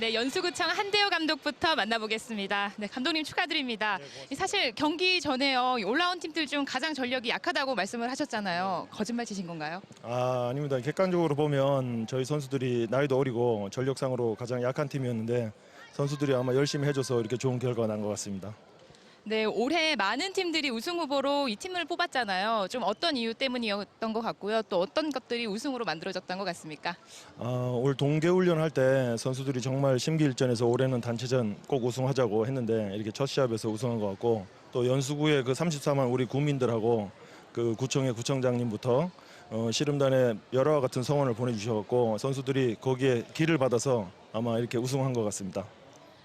네, 연수구청 한대호 감독부터 만나보겠습니다. 네, 감독님 축하드립니다. 사실 경기 전에요. 이 올라온 팀들 중 가장 전력이 약하다고 말씀을 하셨잖아요. 거짓말 치신 건가요? 아, 아닙니다. 객관적으로 보면 저희 선수들이 나이도 어리고 전력상으로 가장 약한 팀이었는데 선수들이 아마 열심히 해줘서 이렇게 좋은 결과가 난 것 같습니다. 네, 올해 많은 팀들이 우승 후보로 이 팀을 뽑았잖아요. 좀 어떤 이유 때문이었던 것 같고요. 또 어떤 것들이 우승으로 만들어졌던 것 같습니까? 아, 올 동계훈련 할 때 선수들이 정말 심기일전에서 올해는 단체전 꼭 우승하자고 했는데 이렇게 첫 시합에서 우승한 것 같고 또 연수구의 그 34만 우리 국민들하고 그 구청의 구청장님부터 어, 씨름단에 열화와 같은 성원을 보내주셔갖고 선수들이 거기에 길을 받아서 아마 이렇게 우승한 것 같습니다.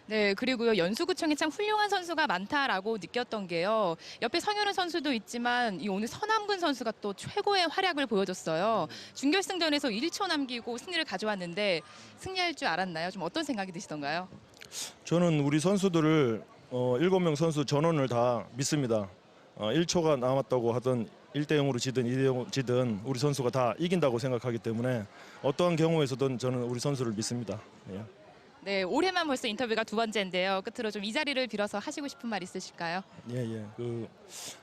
네, 그리고요. 연수구청에 참 훌륭한 선수가 많다라고 느꼈던 게요. 옆에 성현우 선수도 있지만 이 오늘 서남근 선수가 또 최고의 활약을 보여줬어요. 준결승전에서 1초 남기고 승리를 가져왔는데 승리할 줄 알았나요? 좀 어떤 생각이 드시던가요? 저는 우리 선수들을 어, 7명 선수 전원을 다 믿습니다. 어, 1초가 남았다고 하던 1대 0으로 지든 2대 0 지든 우리 선수가 다 이긴다고 생각하기 때문에 어떠한 경우에서든 저는 우리 선수를 믿습니다. 예. 네, 올해만 벌써 인터뷰가 두 번째인데요. 끝으로 좀 이 자리를 빌어서 하시고 싶은 말 있으실까요? 예, 예. 그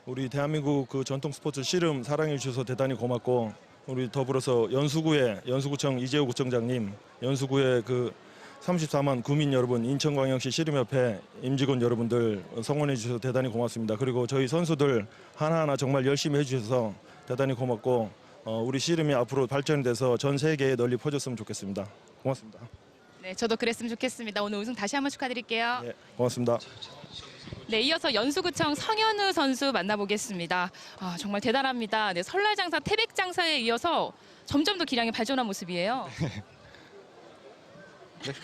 우리 대한민국 그 전통 스포츠 씨름 사랑해 주셔서 대단히 고맙고 우리 더불어서 연수구의 연수구청 이재호 구청장님, 연수구의 그 34만 구민 여러분, 인천광역시 씨름협회 임직원 여러분들 성원해 주셔서 대단히 고맙습니다. 그리고 저희 선수들 하나하나 정말 열심히 해주셔서 대단히 고맙고 어, 우리 씨름이 앞으로 발전돼서 전 세계에 널리 퍼졌으면 좋겠습니다. 고맙습니다. 네, 저도 그랬으면 좋겠습니다. 오늘 우승 다시 한번 축하드릴게요. 예, 고맙습니다. 네, 이어서 연수구청 성현우 선수 만나보겠습니다. 아, 정말 대단합니다. 네, 설날 장사, 태백 장사에 이어서 점점 더 기량이 발전한 모습이에요.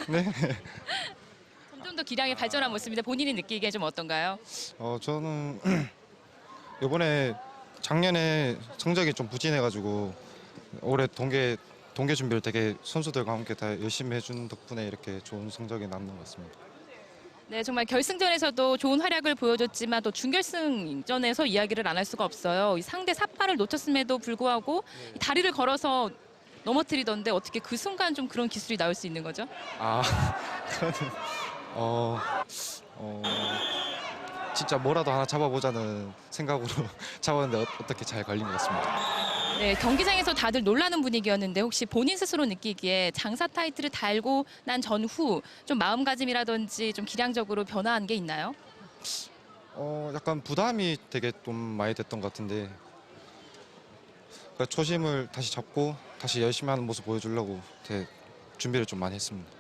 네. 점점 더 기량이 발전한 모습인데 본인이 느끼기에 좀 어떤가요? 어 저는 이번에 작년에 성적이 좀 부진해가지고 올해 동계 동계 준비를 되게 선수들과 함께 다 열심히 해준 덕분에 이렇게 좋은 성적이 남는 것 같습니다. 네, 정말 결승전에서도 좋은 활약을 보여줬지만 또 준결승전에서 이야기를 안 할 수가 없어요. 이 상대 삿발을 놓쳤음에도 불구하고 이 다리를 걸어서 넘어뜨리던데 어떻게 그 순간 좀 그런 기술이 나올 수 있는 거죠? 아 어, 어 진짜 뭐라도 하나 잡아보자는 생각으로 잡았는데 어- 어떻게 잘 걸린 것 같습니다. 네, 경기장에서 다들 놀라는 분위기였는데 혹시 본인 스스로 느끼기에 장사 타이틀을 달고 난 전후 좀 마음가짐이라든지 좀 기량적으로 변화한 게 있나요? 어 약간 부담이 되게 좀 많이 됐던 것 같은데 그러니까 초심을 다시 잡고 다시 열심히 하는 모습 보여주려고 되게 준비를 좀 많이 했습니다.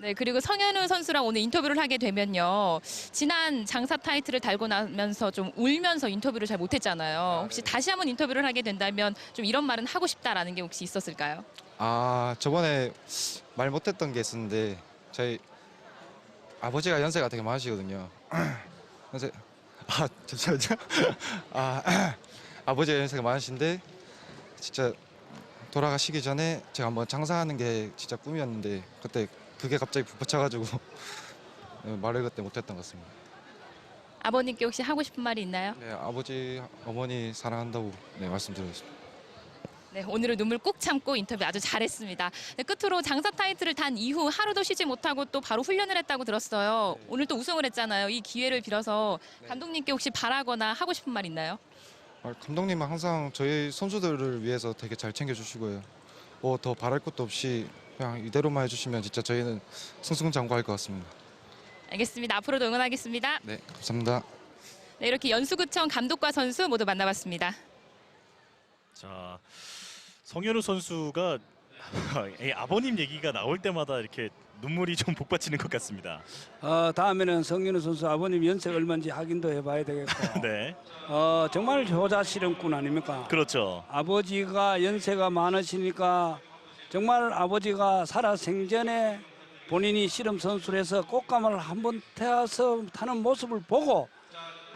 네, 그리고 성현우 선수랑 오늘 인터뷰를 하게 되면요. 지난 장사 타이틀을 달고 나면서 좀 울면서 인터뷰를 잘 못했잖아요. 혹시 다시 한번 인터뷰를 하게 된다면 좀 이런 말은 하고 싶다라는 게 혹시 있었을까요? 아 저번에 말 못했던 게 있었는데 저희 아버지가 연세가 되게 많으시거든요. 연세 아 잠시만요. 아 아버지가 연세가 많으신데 진짜 돌아가시기 전에 제가 한번 장사하는 게 진짜 꿈이었는데 그때 그게 갑자기 붙여가지고 말을 그때 못했던 것 같습니다. 아버님께 혹시 하고 싶은 말이 있나요? 네 아버지 어머니 사랑한다고 네 말씀드리겠습니다. 네, 오늘은 눈물 꾹 참고 인터뷰 아주 잘했습니다. 네, 끝으로 장사 타이틀을 단 이후 하루도 쉬지 못하고 또 바로 훈련을 했다고 들었어요. 오늘 또 우승을 했잖아요. 이 기회를 빌어서 감독님께 혹시 바라거나 하고 싶은 말 있나요? 아, 감독님은 항상 저희 선수들을 위해서 되게 잘 챙겨주시고요. 뭐 더 바랄 것도 없이 그냥 이대로만 해주시면 진짜 저희는 승승장구할 것 같습니다. 알겠습니다. 앞으로도 응원하겠습니다. 네, 감사합니다. 네, 이렇게 연수구청 감독과 선수 모두 만나봤습니다. 자 성현우 선수가 이 아버님 얘기가 나올 때마다 이렇게 눈물이 좀 복받치는 것 같습니다. 어, 다음에는 성윤우 선수 아버님 연세가 얼마인지 확인도 해봐야 되겠고 네, 어, 정말 효자 실험꾼 아닙니까? 그렇죠. 아버지가 연세가 많으시니까 정말 아버지가 살아 생전에 본인이 실험 선수로서 꽃감을 한번 태워서 타는 모습을 보고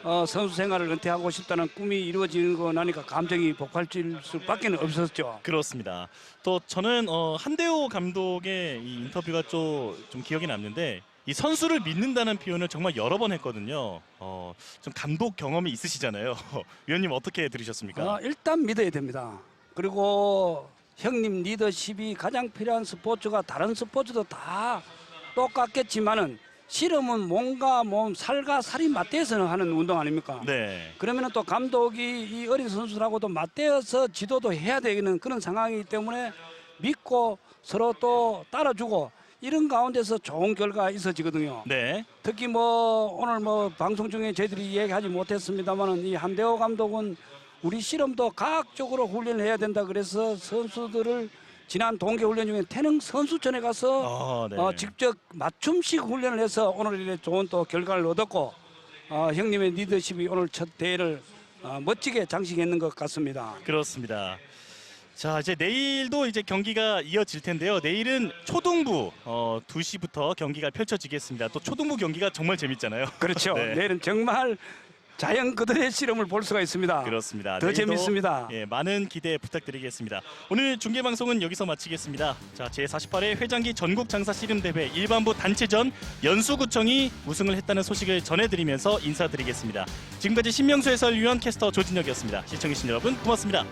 어, 선수 생활을 은퇴하고 싶다는 꿈이 이루어지는 거 나니까 감정이 복활질 수밖에 없었죠. 그렇습니다. 또 저는 어, 한대호 감독의 이 인터뷰가 좀, 좀 기억이 남는데 이 선수를 믿는다는 표현을 정말 여러 번 했거든요. 어, 좀 감독 경험이 있으시잖아요. 위원님 어떻게 들으셨습니까? 어, 일단 믿어야 됩니다. 그리고 형님 리더십이 가장 필요한 스포츠가 다른 스포츠도 다 똑같겠지만은 씨름은 몸과 몸, 살과 살이 맞대어서 하는 운동 아닙니까? 네. 그러면은 또 감독이 이 어린 선수라고도 맞대어서 지도도 해야 되는 그런 상황이기 때문에 믿고 서로 또 따라주고 이런 가운데서 좋은 결과가 있어지거든요. 네. 특히 뭐 오늘 뭐 방송 중에 저희들이 얘기하지 못했습니다만은 이 한대호 감독은 우리 실험도 과학적으로 훈련을 해야 된다 그래서 선수들을 지난 동계 훈련 중에 태릉 선수촌에 가서 어, 네. 어, 직접 맞춤식 훈련을 해서 오늘 이렇게 좋은 또 결과를 얻었고 어, 형님의 리더십이 오늘 첫 대회를 어, 멋지게 장식했는 것 같습니다. 그렇습니다. 자 이제 내일도 이제 경기가 이어질 텐데요. 내일은 초등부 어, 2시부터 경기가 펼쳐지겠습니다. 또 초등부 경기가 정말 재밌잖아요. 그렇죠. 네. 내일은 정말 자연 그들의 실험을 볼 수가 있습니다. 그렇습니다. 더 내일도, 재밌습니다. 예, 많은 기대 부탁드리겠습니다. 오늘 중계 방송은 여기서 마치겠습니다. 자, 제 48회 회장기 전국 장사 씨름 대회 일반부 단체전 연수구청이 우승을 했다는 소식을 전해드리면서 인사드리겠습니다. 지금까지 신명수 해설위원 캐스터 조진혁이었습니다. 시청해주신 여러분 고맙습니다.